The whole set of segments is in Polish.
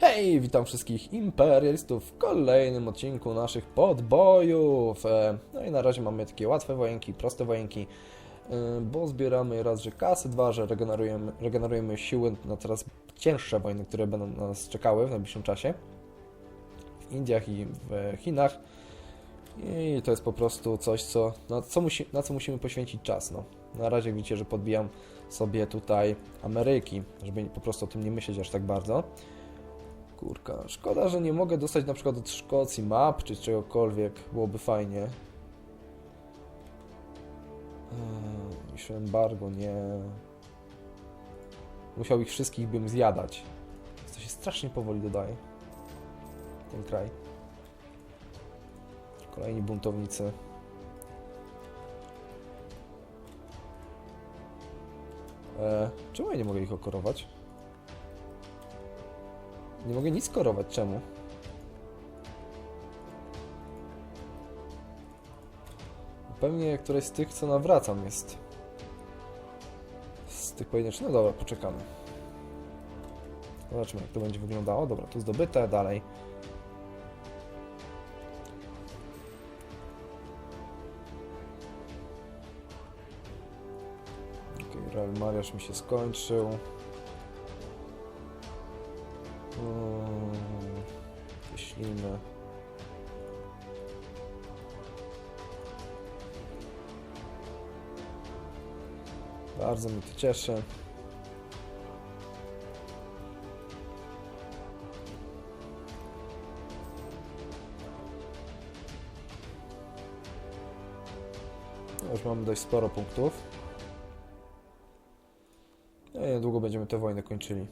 Hej, witam wszystkich imperialistów w kolejnym odcinku naszych podbojów. E, No i na razie mamy takie łatwe wojenki, proste wojenki, e, bo zbieramy raz, że kasy, dwa, że regenerujemy, regenerujemy siły na coraz cięższe wojny, które będą na nas czekały w najbliższym czasie. W Indiach i w Chinach. I to jest po prostu coś, co, na, co musi, na co musimy poświęcić czas. No. Na razie widzicie, że podbijam sobie tutaj Ameryki, żeby po prostu o tym nie myśleć aż tak bardzo. Kurka, szkoda, że nie mogę dostać na przykład od Szkocji map czy czegokolwiek, byłoby fajnie. Eee, Jeszcze embargo, nie. Musiał ich wszystkich bym zjadać. To się strasznie powoli dodaje. Ten kraj. Kolejni buntownicy. Eee, czemu ja nie mogę ich okorować? Nie mogę nic korować, czemu? Pewnie któreś z tych, co nawracam jest. Z tych pojedynczych. No dobra, poczekamy. Zobaczmy, jak to będzie wyglądało. Dobra, tu zdobyte, dalej. Real Mariaż mi się skończył. Bardzo mnie to cieszy. No, Już mamy dość sporo punktów. No i niedługo będziemy tę wojnę kończyli.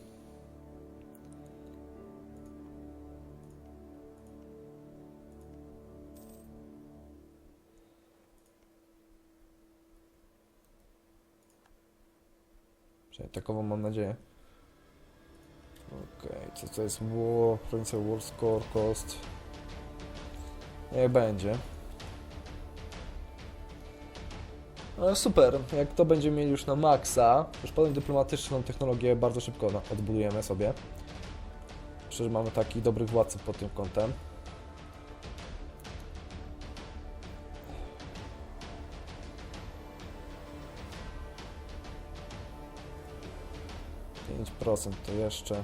Mam nadzieję. Okej, co to jest War, prowincja War Score Cost. Niech będzie. No super, jak to będziemy mieli już na maksa, już potem dyplomatyczną technologię bardzo szybko odbudujemy sobie. Że mamy takich dobrych władców pod tym kątem. Pięć procent to jeszcze.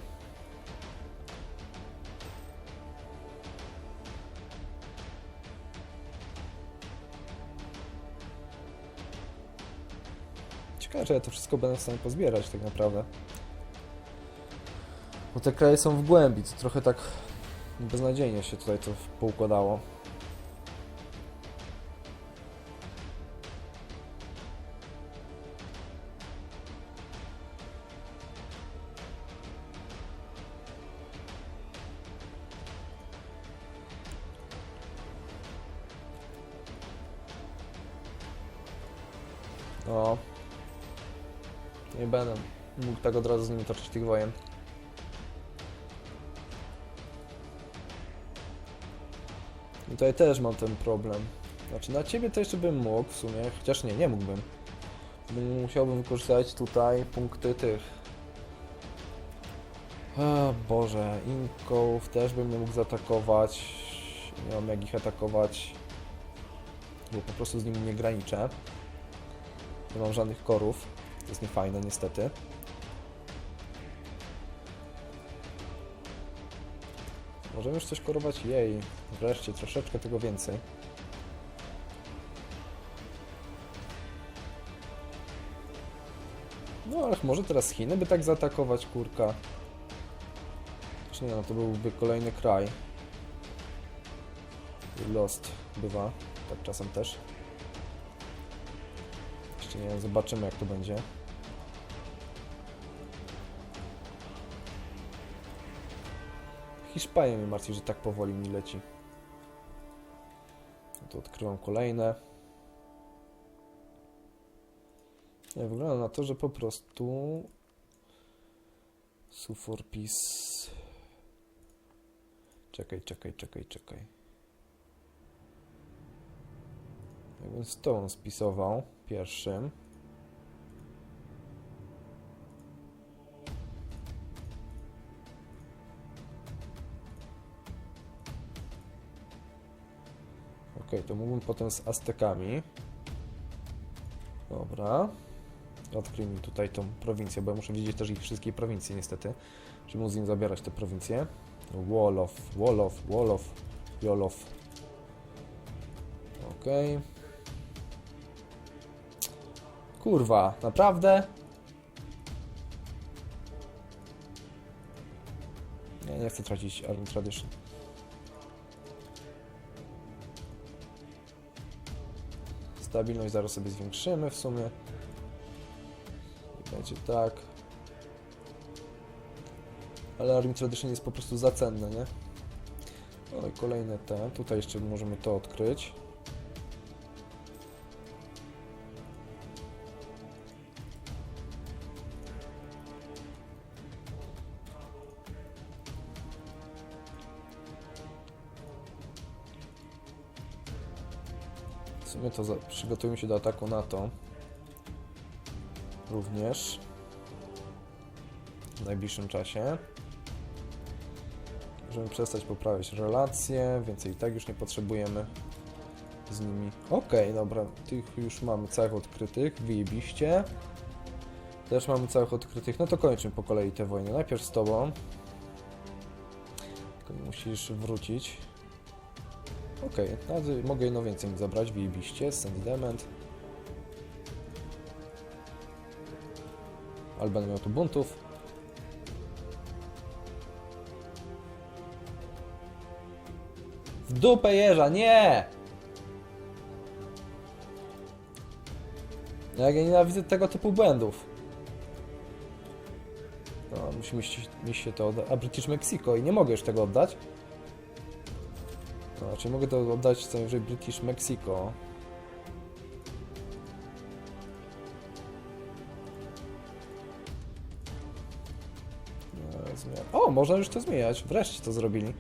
Ciekawe, że ja to wszystko będę w stanie pozbierać tak naprawdę. Bo te kraje są w głębi, to trochę tak beznadziejnie się tutaj to poukładało. Nie będę mógł tak od razu z nimi toczyć tych wojen. I tutaj też mam ten problem. Znaczy na ciebie to jeszcze bym mógł w sumie, chociaż nie, nie mógłbym. Bym- Musiałbym wykorzystać tutaj punkty tych. A Boże, Inków też bym nie mógł zaatakować. Nie mam jak ich atakować. Bo po prostu z nimi nie graniczę. Nie mam żadnych korów. To jest niefajne niestety. Możemy już coś korować? Jej, wreszcie troszeczkę tego więcej. No ale może teraz Chiny by tak zaatakować, kurka. Czy nie, no to byłby kolejny kraj. Lost bywa, tak czasem też. Jeszcze nie zobaczymy jak to będzie. Hiszpania mnie martwi, że tak powoli mi leci. No to odkrywam kolejne. Nie, wygląda na to, że po prostu Sufor Peace. Czekaj, czekaj, czekaj, czekaj. Jakbym z tą spisował pierwszym. Ok, to mógłbym potem z Aztekami. Dobra. Odkryj mi tutaj tą prowincję, bo ja muszę widzieć też ich wszystkie prowincje niestety, żeby móc zabierać te prowincje. Wolof, Wolof, Wolof, Jolof. Okej. Okay. Kurwa, naprawdę? Nie, nie chcę tracić Army Tradition. Stabilność zaraz sobie zwiększymy w sumie. Będzie tak. Ale Army Tradition jest po prostu za cenne, nie? No i kolejne te. Tutaj jeszcze możemy to odkryć. Sumie to za, przygotujemy się do ataku NATO. Również. W najbliższym czasie. Możemy przestać poprawiać relacje, więcej i tak już nie potrzebujemy z nimi. Okej, dobra, tych już mamy całych odkrytych, wyjebiście. Też mamy całych odkrytych, no to kończymy po kolei tę wojnę. Najpierw z tobą. Tylko musisz wrócić. Okej, okay, mogę jedno więcej mi zabrać, wyjebiście, sentiment. Ale będę miał tu buntów. W dupę jeża, nie! Jak ja nienawidzę tego typu błędów. No, musi mi się, mi się to oddać. A British Mexico i nie mogę już tego oddać. To znaczy mogę to oddać co najwyżej British Mexico. Zmian- O, można już to zmieniać. Wreszcie to zrobili.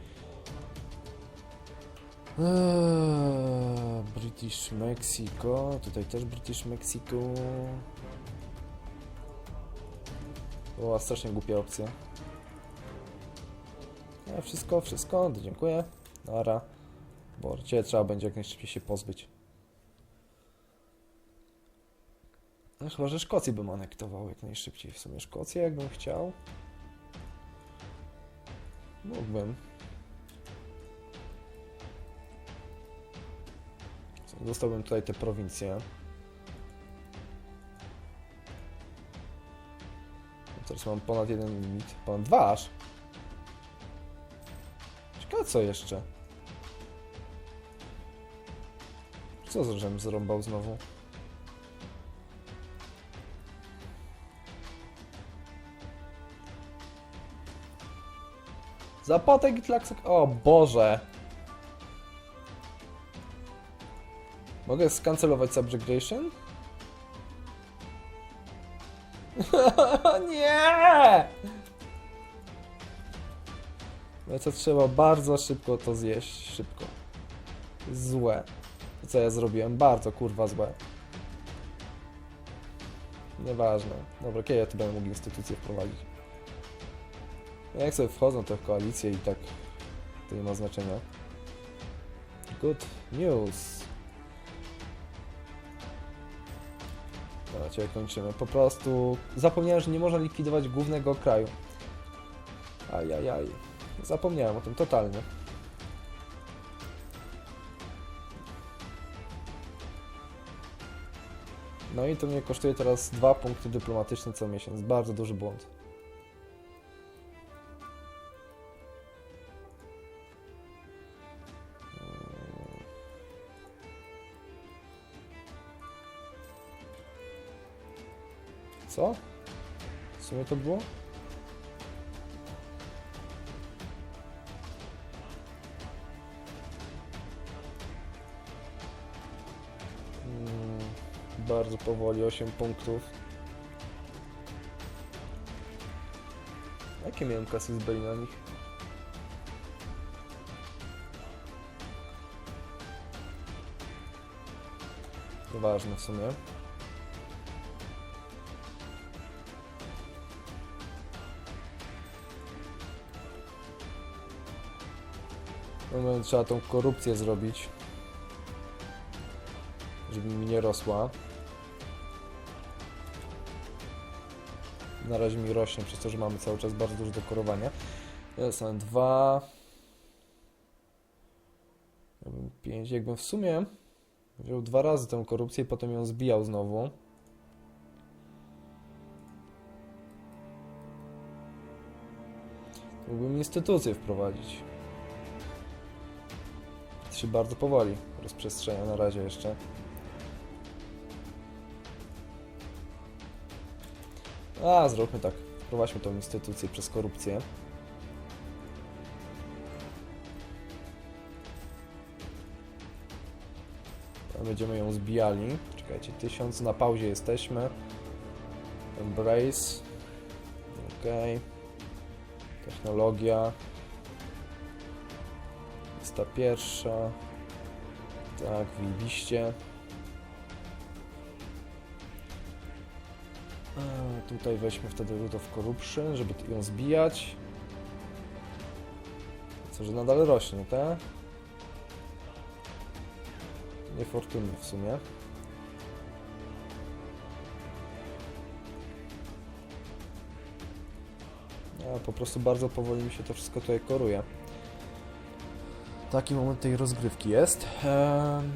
Eee, British Mexico. Tutaj też British Mexico. Była strasznie głupia opcja. Ja wszystko, wszystko. Dziękuję. Nara. Bo cię trzeba będzie jak najszybciej się pozbyć. No chyba, że Szkocję bym anektował jak najszybciej. W sumie Szkocję jakbym chciał. Mógłbym. Dostałbym tutaj te prowincje. Teraz mam ponad jeden limit. Ponad dwa aż. Ciekawe co jeszcze. Co żem zrąbał znowu? Zapotek i tlaksek. O Boże! Mogę skancelować subjugation? Nie! No to trzeba bardzo szybko to zjeść. Szybko. Złe. Co ja zrobiłem? Bardzo kurwa złe. Nieważne. Dobra, kiedy ja tu będę mógł instytucję wprowadzić? Jak sobie wchodzą te w koalicję i tak to nie ma znaczenia. Good news. Dobra, cię kończymy. Po prostu zapomniałem, że nie można likwidować głównego kraju. Ajajaj. Zapomniałem o tym totalnie. No i to mnie kosztuje teraz dwa punkty dyplomatyczne co miesiąc. Bardzo duży błąd. Co? W sumie to było? Powoli, 8 punktów. Jakie miałem kasy z nich? Ważne w sumie. No, no, trzeba tą korupcję zrobić. żeby mi nie rosła. Na razie mi rośnie przez to, że mamy cały czas bardzo dużo dekorowania. Są dwa. Jakbym pięć. Jakbym w sumie wziął dwa razy tę korupcję i potem ją zbijał znowu. Mógłbym instytucję wprowadzić. To się bardzo powoli rozprzestrzenia na razie jeszcze. A, zróbmy tak. Wprowadźmy tą instytucję przez korupcję. Będziemy ją zbijali. Czekajcie, tysiąc na pauzie jesteśmy. Embrace. Okej. Technologia. Lista pierwsza. Tak, wyjście. Tutaj weźmy wtedy Root of Corruption, żeby ją zbijać. Co, że nadal rośnie, tak? Niefortunnie w sumie. A, po prostu bardzo powoli mi się to wszystko tutaj koruje. Taki moment tej rozgrywki jest. Em.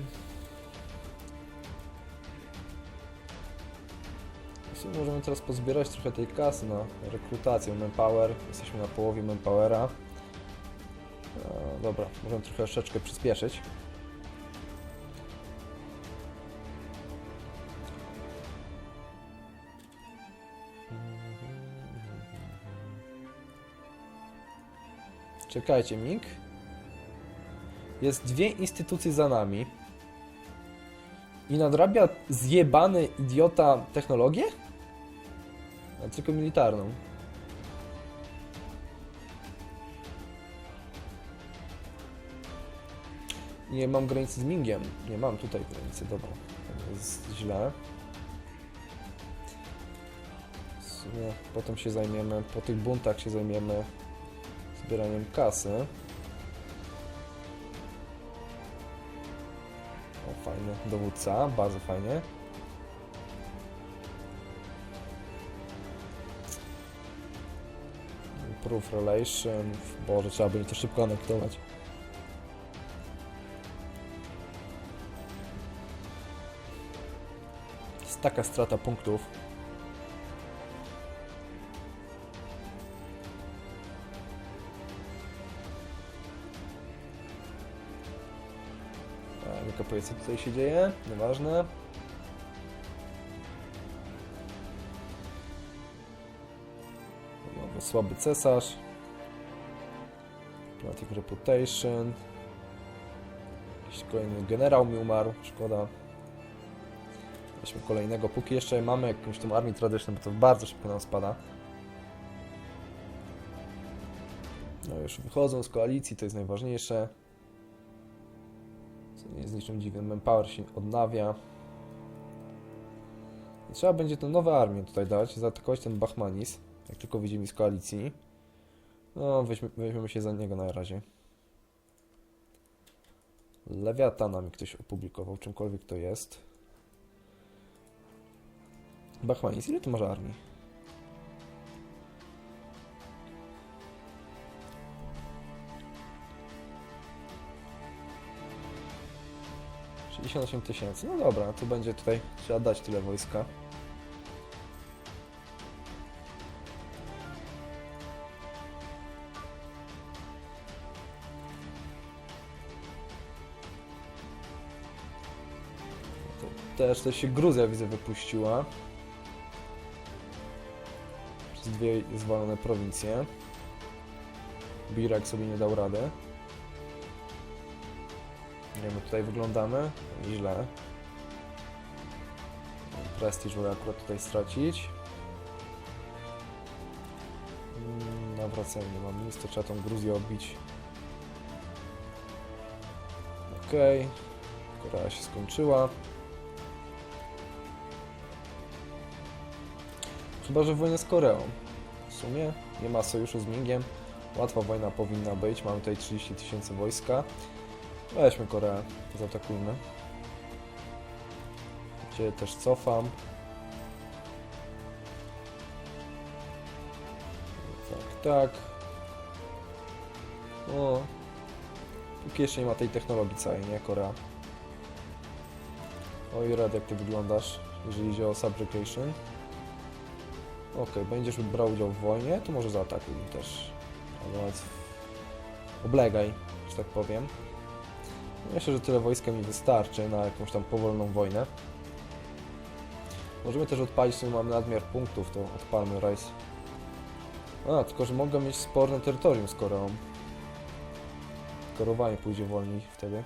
Sumie możemy teraz pozbierać trochę tej kasy na rekrutację Manpower. Jesteśmy na połowie Manpowera. E, dobra, możemy trochę troszeczkę przyspieszyć. Czekajcie, Mik. Jest dwie instytucje za nami. I nadrabia zjebany idiota technologię? A tylko militarną. Nie mam granicy z Mingiem. Nie mam tutaj granicy, dobra. To jest źle. Sumie potem się zajmiemy, po tych buntach się zajmiemy zbieraniem kasy. O, fajny dowódca, bardzo fajnie. Proof relation. Boże, trzeba będzie to szybko anektować. Jest taka strata punktów. Nie kapuję co tutaj się dzieje, nieważne. Słaby cesarz. Diplomatic Reputation. Jakiś kolejny generał mi umarł, szkoda. Weźmy kolejnego, póki jeszcze mamy jakąś tą armię tradycyjną, bo to bardzo szybko nam spada. No już wychodzą z koalicji, to jest najważniejsze. Co nie jest niczym dziwnym, Manpower się odnawia. Trzeba będzie tę nowe armię tutaj dać, zaatakować ten Bachmanis, jak tylko wyjdziemy z koalicji. No, weźmy, weźmiemy się za niego na razie. Lewiatana mi ktoś opublikował, czymkolwiek to jest. Bachmanis, ile ty masz armii? Osiem tysięcy. No dobra, to będzie tutaj trzeba dać tyle wojska. Też się Gruzja widzę wypuściła. Przez dwie zwolone prowincje. Birak sobie nie dał rady. Nie jak tutaj wyglądamy. Źle. Prestiż mogę akurat tutaj stracić. Mm, Nawracanie nie mam nic, to trzeba tą Gruzję odbić. Okej. Korea się skończyła. Chyba, że wojnę z Koreą. W sumie nie ma sojuszu z Mingiem. Łatwa wojna powinna być. Mamy tutaj 30 tysięcy wojska. Weźmy Koreę, zaatakujmy. Cię też cofam. Tak, tak. O. Póki jeszcze nie ma tej technologii całej, nie? Korea. Oj, Red, jak ty wyglądasz, jeżeli idzie o Subjugation. Okej, będziesz brał udział w wojnie, to może zaatakuj też. Nawet oblegaj, że tak powiem. Myślę, że tyle wojska mi wystarczy na jakąś tam powolną wojnę. Możemy też odpalić, że mamy nadmiar punktów, to odpalmy Rise. A, tylko że mogę mieć sporne terytorium z Koreą. Korowanie pójdzie wolniej wtedy.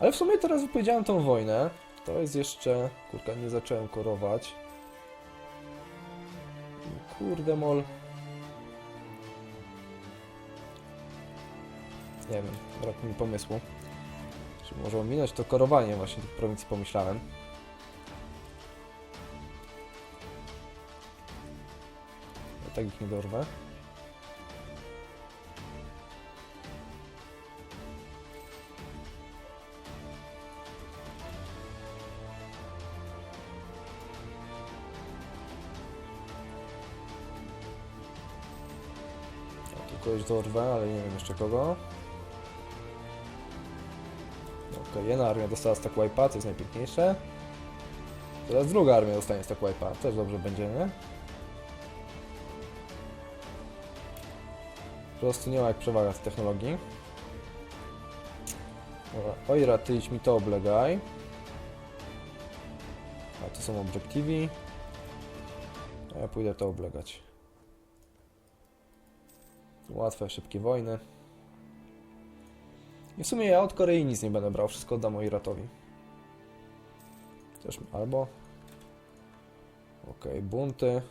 Ale w sumie teraz wypowiedziałem tą wojnę. To jest jeszcze... Kurka, nie zacząłem korować. Kurde mol. Nie wiem, brak mi pomysłu. Czy może ominąć to korowanie właśnie tych prowincji pomyślałem. Ja tak ich nie dorwę. Dorwę, ale nie wiem jeszcze kogo. Okej, jedna armia dostała stack wipe'a, co jest najpiękniejsze. Teraz druga armia dostanie stack wipe'a, też dobrze będzie, nie? Po prostu nie ma jak przewaga z technologii. Dobra, Oira, ty idź mi to oblegaj. A to są obiektywi. A ja pójdę to oblegać. Łatwe, szybkie wojny. I w sumie ja od Korei nic nie będę brał, wszystko oddam Oiratowi. Też albo... Okej, bunty.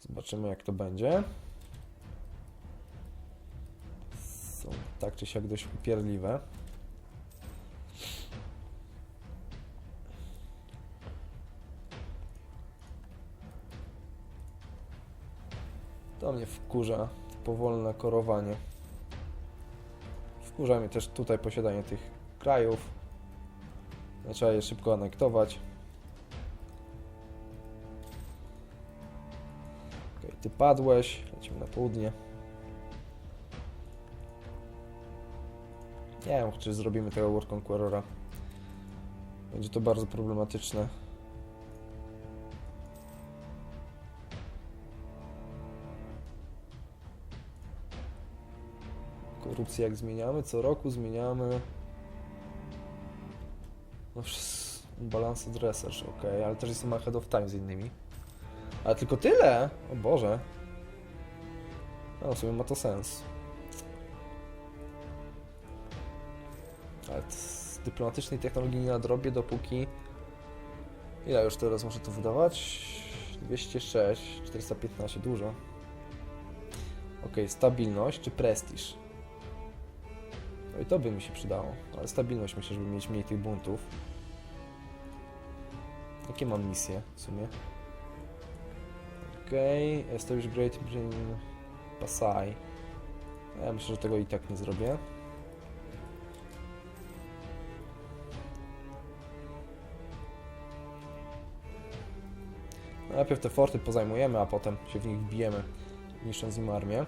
Zobaczymy jak to będzie. Są tak czy siak dość upierdliwe. To mnie wkurza, powolne korowanie. Wkurza mnie też tutaj posiadanie tych krajów. No, Trzeba je szybko anektować. Okej, ty padłeś, lecimy na południe. Nie wiem, czy zrobimy tego World Conquerora. Będzie to bardzo problematyczne. Korupcję jak zmieniamy? Co roku zmieniamy. No Balanced Dressage, ok, ale też jestem ahead of time z innymi. Ale tylko tyle? O Boże. No w sumie ma to sens. Ale z dyplomatycznej technologii nie nadrobię dopóki... Ile już teraz muszę to wydawać? 206, 415, dużo. Ok, stabilność czy prestiż? I to by mi się przydało, ale stabilność myślę, żeby mieć mniej tych buntów. Jakie mam misje w sumie? Okej, okay. establish Great Britain Pasai. Ja myślę, że tego i tak nie zrobię. Najpierw te forty pozajmujemy, a potem się w nich wbijemy, niszcząc im armię.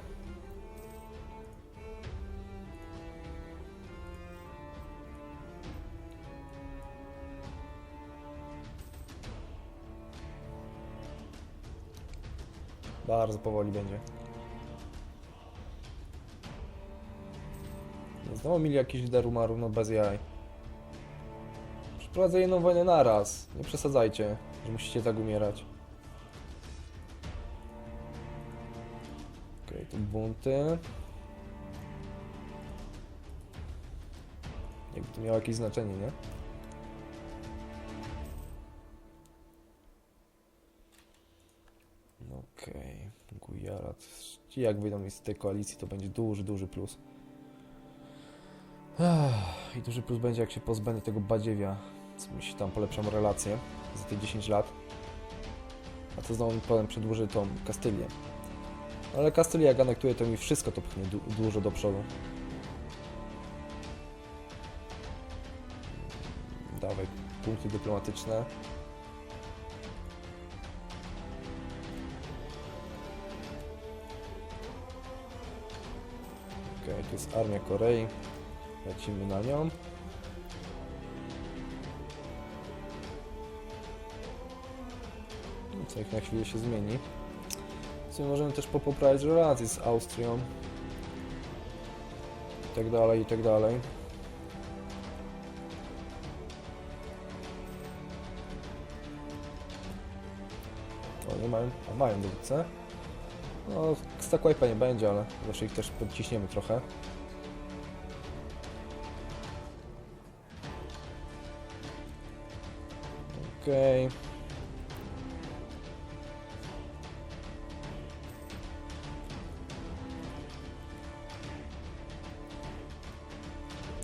Bardzo powoli będzie. No, Znowu mieli jakiś darumaru, no bez jaj. Przeprowadzę jedną wojnę naraz. Nie przesadzajcie, że musicie tak umierać. Okej, tu bunty. Jakby to miało jakieś znaczenie, nie? Ci jak wyjdą z tej koalicji, to będzie duży, duży plus. I duży plus będzie, jak się pozbędę tego badziewia, co mi się tam polepszą relacje za te 10 lat. A to znowu mi potem przedłuży tą Kastylię. No, ale Kastylia, jak anektuje, to mi wszystko to pchnie du dużo do przodu. Dawaj, punkty dyplomatyczne. Jest armia Korei. Lecimy na nią. No, Co ich na chwilę się zmieni. W możemy też popoprawić relacje z Austrią. I tak dalej, i tak dalej. O, nie mają, a mają dowódcę. No, Stackwipe'a nie będzie, ale zawsze ich też podciśniemy trochę. Okej.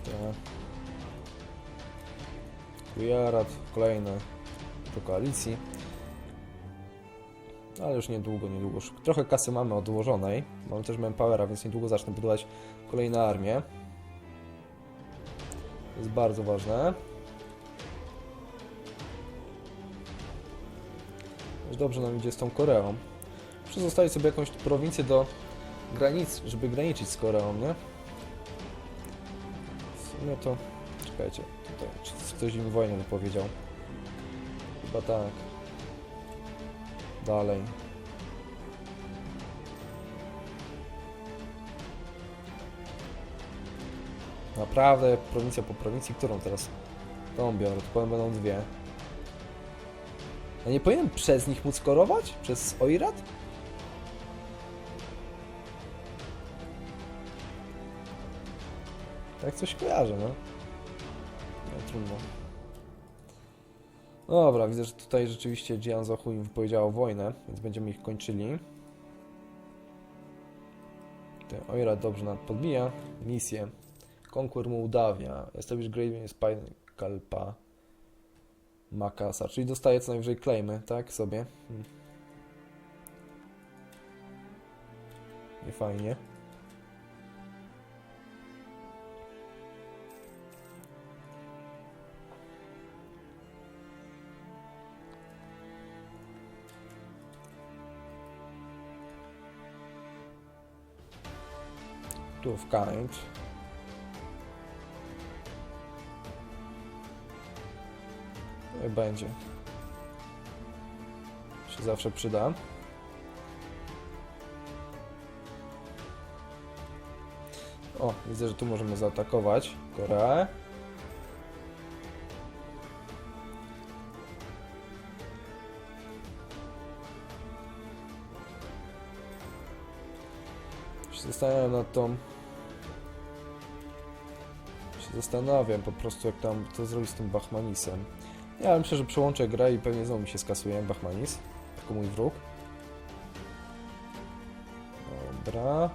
Tak. Kujarat, kolejne do koalicji. Ale już niedługo, niedługo. Trochę kasy mamy odłożonej. Mamy też manpowera, więc niedługo zacznę budować kolejne armie. To jest bardzo ważne. Dobrze nam idzie z tą Koreą. Muszę zostawić sobie jakąś prowincję do granic, żeby graniczyć z Koreą, nie? Sumie to... Czekajcie, tutaj, czy ktoś im wojnę wypowiedział? Chyba tak. Dalej. Naprawdę, prowincja po prowincji, którą teraz? Tą biorę, to będą dwie. A nie powinienem przez nich móc korować? Przez Oirat? Tak coś kojarzę, no. No trudno. Dobra, widzę, że tutaj rzeczywiście Jianzohu im wypowiedziało wojnę, więc będziemy ich kończyli. Ten Oirat dobrze nam podbija. Misję. Conquer Mołdawia. Establish Graving Spine Kalpa. Makasa, czyli dostaje co najwyżej claimy, tak? Sobie. Hmm. Nie fajnie. Tu w kind. Będzie. Się zawsze przyda. O, widzę, że tu możemy zaatakować Koreę. Się zastanawiam nad tą... Się zastanawiam po prostu, jak tam to zrobić z tym Bachmanisem. Ja myślę, że przełączę grę i pewnie znowu mi się skasuje Bachmanis. Jako mój wróg. Dobra.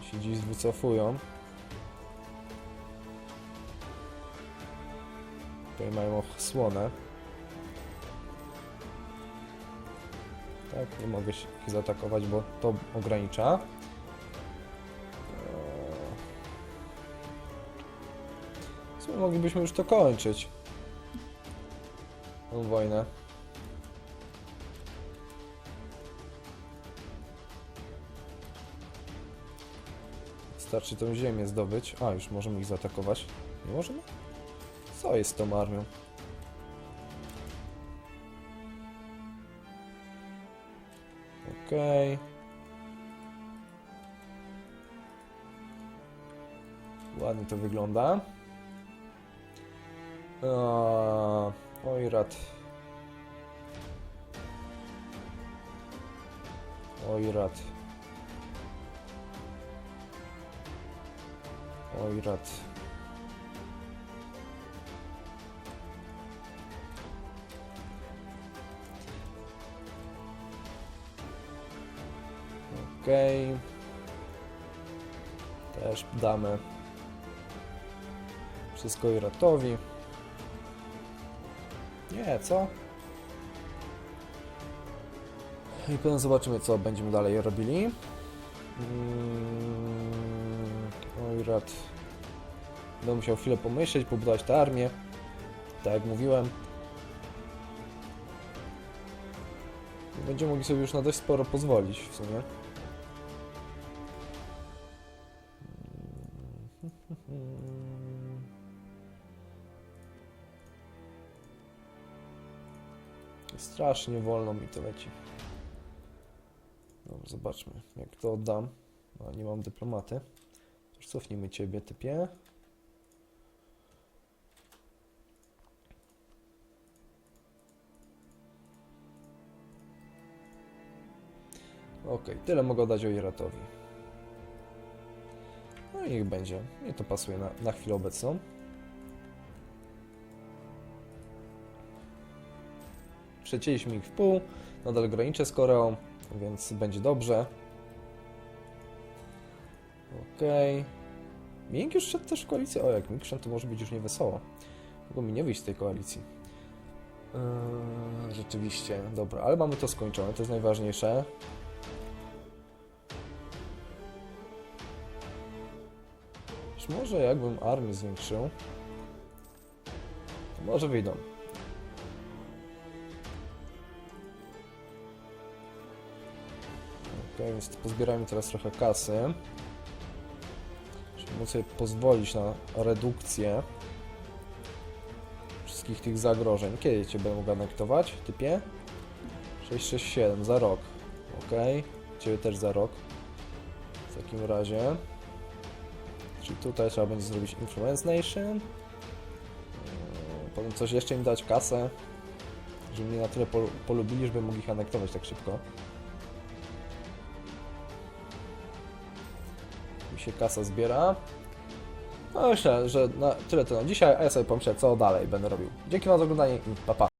Się dziś wycofują. Tutaj mają osłonę. Tak, nie mogę się ich zaatakować, bo to ogranicza. Sumie moglibyśmy już to kończyć. Tą wojnę. Starczy tą ziemię zdobyć. A, już możemy ich zaatakować. Nie możemy? Co jest z tą armią? Okej. Ładnie to wygląda. Eee, Oirat. Oirat. Oirat. Okej. Też damy wszystko Iratowi. Nie, co? I potem zobaczymy, co będziemy dalej robili. Mm, Oirat. Będę musiał chwilę pomyśleć, pobudować tę armię. Tak jak mówiłem. Będziemy mogli sobie już na dość sporo pozwolić w sumie. Strasznie wolno mi to leci. Dobra, zobaczmy, jak to oddam. No, nie mam dyplomaty. Już cofnijmy ciebie, typie. Okej, tyle mogę dać Oiratowi. No i niech będzie. Mnie to pasuje na, na chwilę obecną. Przecięliśmy ich w pół. Nadal graniczę z Koreą, więc będzie dobrze. Okej. Ming już szedł też w koalicję. O, jak szedł, to może być już niewesoło. Mogło mi nie wyjść z tej koalicji. Eee, rzeczywiście, dobra, ale mamy to skończone, to jest najważniejsze. Może jakbym armię zwiększył? To może wyjdą. Okej, więc pozbierajmy teraz trochę kasy. Żeby móc sobie pozwolić na redukcję wszystkich tych zagrożeń. Kiedy Cię będę mógł anektować, typie? 667, za rok. Okej, Ciebie też za rok. W takim razie. Czyli tutaj trzeba będzie zrobić Influence Nation. Yy, Potem coś jeszcze im dać, kasę. Żeby mnie na tyle pol- polubili, żeby mogli ich anektować tak szybko. Się kasa zbiera. No myślę, że na tyle to na dzisiaj, a ja sobie pomyślę, co dalej będę robił. Dzięki Wam za oglądanie i pa pa.